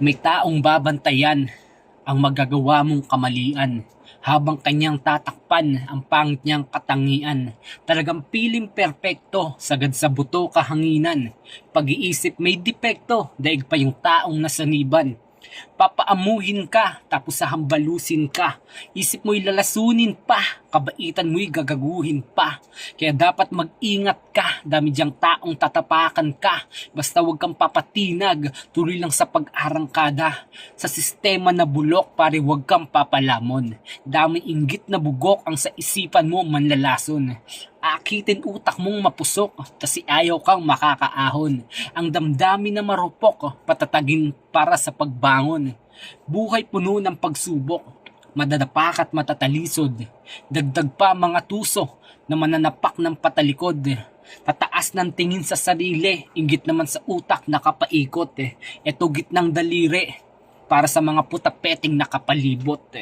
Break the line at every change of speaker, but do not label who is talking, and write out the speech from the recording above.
May taong babantayan ang magagawa mong kamalian habang kanyang tatakpan ang pangit niyang katangian. Talagang piling perpekto, sagad sa buto kahanginan. Pag-iisip may depekto, daig pa yung taong nasaniban. Papaamuhin ka, tapos sahambalusin ka. Isip mo'y lalasunin pa, kabaitan mo'y gagaguhin pa. Kaya dapat mag-ingat ka, dami diyang taong tatapakan ka. Basta huwag kang papatinag, tuloy lang sa pag-arangkada. Sa sistema na bulok, pare huwag kang papalamon. Dami inggit na bugok ang sa isipan mo manlalason. Akitin utak mong mapusok, kasi ayaw kang makakaahon. Ang damdami na marupok, patatagin para sa pagbangon. Buhay puno ng pagsubok, madadapak at matatalisod. Dagdag pa mga tuso na mananapak ng patalikod. Tataas ng tingin sa sarili, inggit naman sa utak nakapaikot. Ito gitnang daliri para sa mga putapeting nakapalibot.